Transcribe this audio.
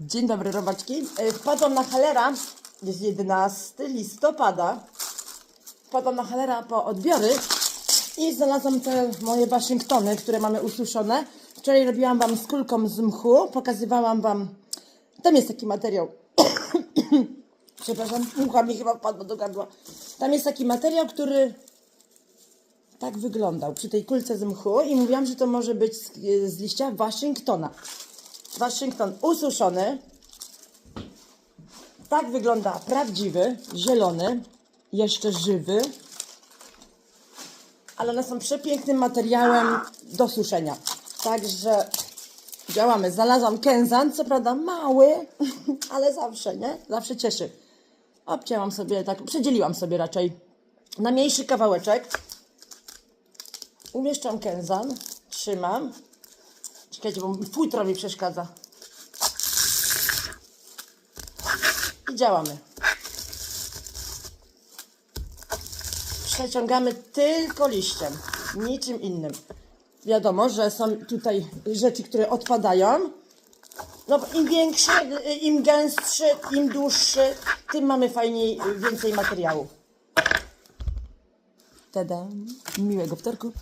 Dzień dobry, robaczki. E, Wpadłam na Halera, jest 11 listopada. Wpadłam na Halera po odbiory i znalazłam te moje Waszyngtony, które mamy ususzone. Wczoraj robiłam Wam z kulką z mchu, pokazywałam Wam, tam jest taki materiał. Przepraszam, mucha mi chyba wpadła do gardła. Tam jest taki materiał, który tak wyglądał przy tej kulce z mchu i mówiłam, że to może być z, z liścia Waszyngtona. Waszyngton ususzony. Tak wygląda prawdziwy, zielony, jeszcze żywy. Ale one są przepięknym materiałem do suszenia. Także działamy. Znalazłam kęzan, co prawda mały, ale zawsze, nie? Zawsze cieszy. Obcięłam sobie tak, przedzieliłam sobie raczej na mniejszy kawałeczek. Umieszczam kęzan, trzymam. Czekajcie, bo futro mi przeszkadza. I działamy. Przeciągamy tylko liściem, niczym innym. Wiadomo, że są tutaj rzeczy, które odpadają. No, im większy, im gęstszy, im dłuższy, tym mamy fajniej, więcej materiału. Tada! Miłego wtorku.